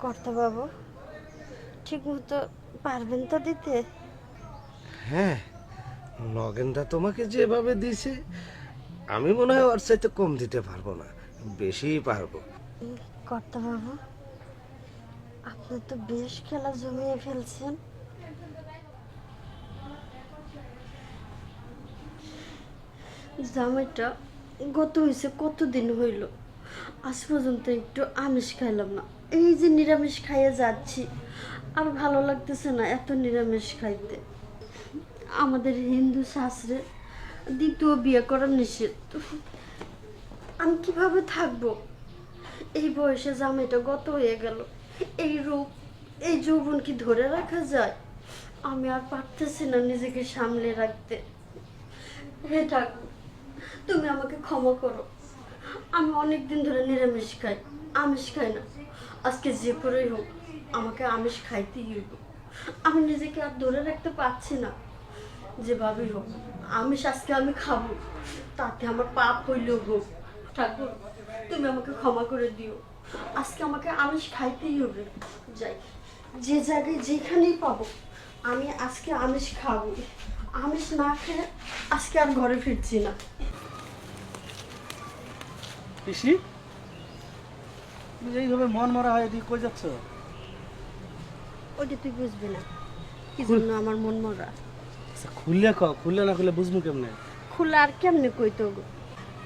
কর্তা বাবু ঠিক মতো পারবেন তো দিতে? হ্যাঁ নগেনদা তোমাকে যেভাবে দিছে আমি মনে হয় ওর চাইতে কম দিতে পারব না বেশিই পারব। কর্তা বাবু আপনি তো বেশ খেলা জমিয়ে ফেলছেন। জামাইটা গত হয়েছে কতদিন হইল? আজ পর্যন্ত একটু আমিষ খাইলাম না। এই যে নিরামিষ খাইয়ে যাচ্ছি, আর ভালো লাগতেছে না এত নিরামিষ খাইতে। আমাদের হিন্দু শাস্ত্রে দ্বিতীয় বিয়ে করা নিষেধ। আমি কীভাবে থাকব? এই বয়সে জামাইটা গত হয়ে গেল। এই রূপ, এই যৌবন কি ধরে রাখা যায়? আমি আর পারতেছি না নিজেকে সামলে রাখতে। হে ঠাকুর, তুমি আমাকে ক্ষমা করো। আমি অনেক দিন ধরে নিরামিষ খাই, আমিষ খাই না। আজকে যে করেই হোক, আমাকে আমিষ খাইতেই হইব। আমি নিজেকে আর ধরে রাখতে পারছি না। যেভাবেই হোক, আমিষ আজকে আমি খাব। তাতে আমার পাপ হইলেও হোক। ঠাকুর, তুমি আমাকে ক্ষমা করে দিও। আজকে আমাকে আমিষ খাইতেই হবে। যাই, যে জায়গায় যেখানেই পাবো, আমি আজকে আমিষ খাব। আমিষ না খেয়ে আজকে আর ঘরে ফিরছি না। পিসি? তুমি এইভাবে মন মরা হয় এদিকে কই যাচ্ছ? ওইটা তুই বুঝবি না। কি জন্য আমার মন মরা? আচ্ছা খুললে ক খুললে না খুললে বুঝব কেমনে? খোলা আর কেমনে কই তো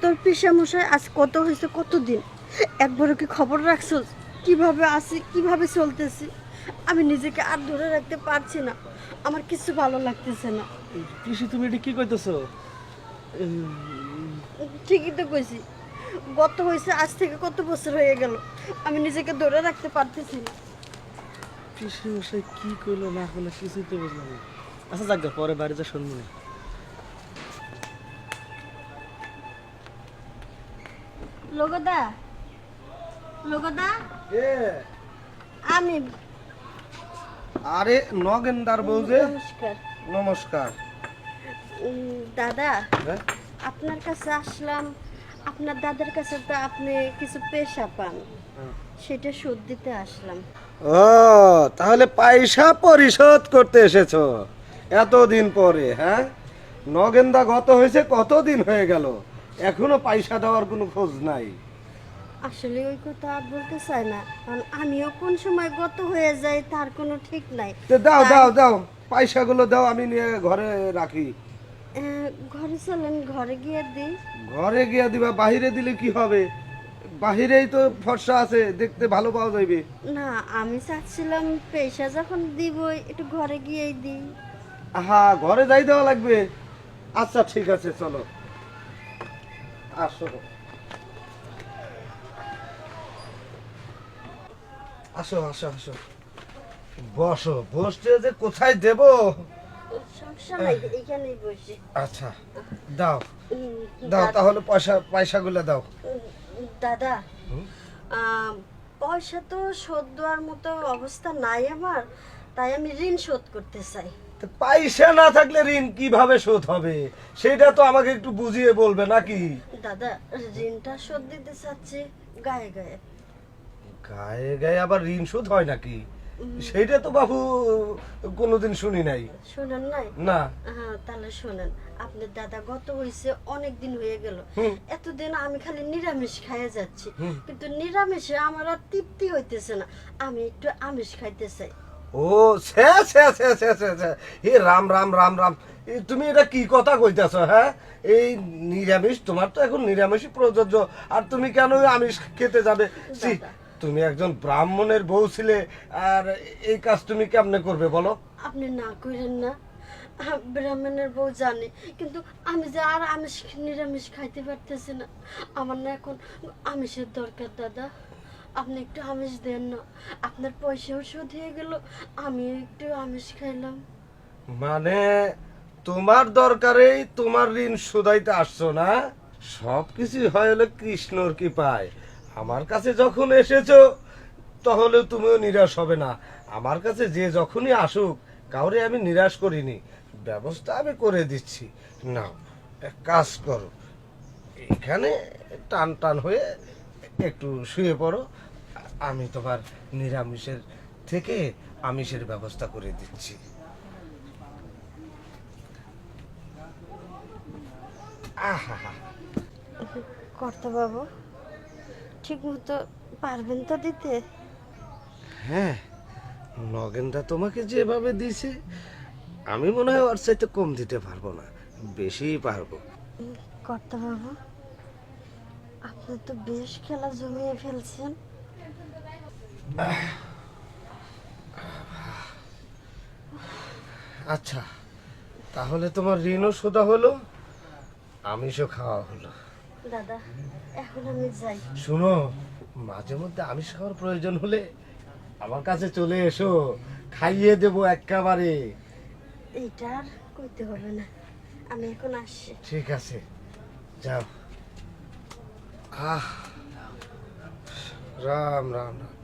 তোর পিসা মশাই আজ কত হয়েছে কতদিন? একবারও কি খবর রাখছো কীভাবে আছি কীভাবে চলতেছি? আমি নিজেকে আর ধরে রাখতে পারছি না। আমার কিছু ভালো লাগতেছে না। পিসি তুমি এটা কি কইতেছো? ঠিকই তো কইছি। গত হয়েছে আজ থেকে কত বছর হয়ে গেল? আমি নিজেকে ধরে রাখতে পারতেছি না। পিসি মশাই কি কইলো না কইলো কিছুই তো বুঝলাম না। আচ্ছা যাক পরে বাড়ি যা শুনব না। লগদা লগদা আমি। আরে নগেনদার বউ যে। নমস্কার। নমস্কার। দাদা হ্যাঁ? আপনার কাছে আসলাম। আপনার দাদার কাছে তো আপনি কিছু পেশা পান। সেটা শোধ দিতে আসলাম। ও তাহলে পয়সা পরিশোধ করতে এসেছ। এতদিন পরে হ্যাঁ? নগেনদা গত হয়েছে কতদিন হয়ে গেল? এখনও পয়সা দেওয়ার কোনো খোঁজ নাই। আসলে ওই কথা আর বলতে চাই না। কারণ আমিও কোন সময় গত হয়ে যাই তার কোনো ঠিক নাই। তো দাও দাও দাও। পয়সাগুলো দাও আমি নিয়ে ঘরে রাখি। ঘরে চলেন ঘরে গিয়ে দিই। ঘরে গিয়া দিবা বাহিরে দিলে কি হবে? বাহিরেই তো ফর্সা আছে দেখতে ভালো পাওয়া যাইবে। না আমি চাচ্ছিলাম পেশা যখন দিবই একটু ঘরে গিয়েই দিই। আহা ঘরে যাই দেওয়া লাগবে। আচ্ছা ঠিক আছে চলো। আসো। আসো আসো আসো। বসো বসতে যে কোথায় দেব সমস্যা নাই এইখানেই বসি আচ্ছা দাও। দাও তাহলে পয়সা পয়সাগুলো দাও। দাদা পয়সা তো শোধ দেওয়ার মতো অবস্থা নাই আমার তাই আমি ঋণ শোধ করতে চাই। তো পয়সা না থাকলে ঋণ কীভাবে শোধ হবে? সেটা তো আমাকে একটু বুঝিয়ে বলবে নাকি? দাদা ঋণটা শোধ দিতে চাচ্ছি গায়ে গায়ে। গায়ে গায়ে আবার ঋণ শোধ হয় নাকি? সেইটা তো বাবু কোনোদিন শুনি নাই। শোনেন নাই? না। হ্যাঁ তাহলে শোনেন। আপনার দাদা গত হয়েছে অনেক দিন হয়ে গেল। এতদিন আমি খালি নিরামিষ খাইয়ে যাচ্ছি। কিন্তু নিরামিষে আমার আর তৃপ্তি হইতেছে না। আমি একটু আমিষ খাইতে চাই। ও সে সে সে সে সে সে। হে রাম রাম রাম রাম। তুমি এটা কি কথা কইতাছ হ্যাঁ? এই নিরামিষ তোমার তো এখন নিরামিষই প্রযোজ্য। আর তুমি কেন আমিষ খেতে যাবে। তুমি একজন ব্রাহ্মণের বউ ছিলে আর এই কাজ তুমি কেমনে করবে বলো? আপনি না করেন না ব্রাহ্মণের বউ জানে কিন্তু আমি যে আর আমিষ নিরামিষ খাইতে পারতেছি না। আমার না এখন আমিষের দরকার দাদা। আপনি একটু আমিষ দেন না আপনার পয়সাও শোধ হয়ে গেল আমি একটু আমিষ খাইলাম। মানে তোমার দরকারেই তোমার ঋণ শুধাইতে আসছো না? সব কিছু হয় হলো কৃষ্ণর কি পায় আমার কাছে যখন এসেছ, তাহলে তুমিও নিরাশ হবে না। আমার কাছে যে যখনই আসুক, কাউরে আমি নিরাশ করিনি। ব্যবস্থা আমি করে দিচ্ছি। নাও, এক কাজ করো। এখানে টান টান হয়ে একটু শুয়ে পড়ো। আমি তোমার নিরামিষের থেকে আমিষের ব্যবস্থা করে দিচ্ছি। আহা কর্তা বাবু ঠিক মতো পারবেন তো দিতে? হ্যাঁ নগেনদা তোমাকে যেভাবে দিছে আমি মনে হয় ওর চাইতে কম দিতে পারব না বেশিই পারব। কর্তা বাবু আপনি তো বেশ খেলা জমিয়ে ফেলছেন। আচ্ছা তাহলে তোমার ঋণও শোধা হলো আমিষও খাওয়া হলো। দাদা এখন আমি যাই। শুনো মাঝে মধ্যে আমিষ খাওয়ার প্রয়োজন হলে আমার কাছে চলে এসো খাইয়ে দেবো একেবারে। এইটা আর করতে হবে না। আমি এখন আসছি। ঠিক আছে যাও। আহ রাম রাম রাম।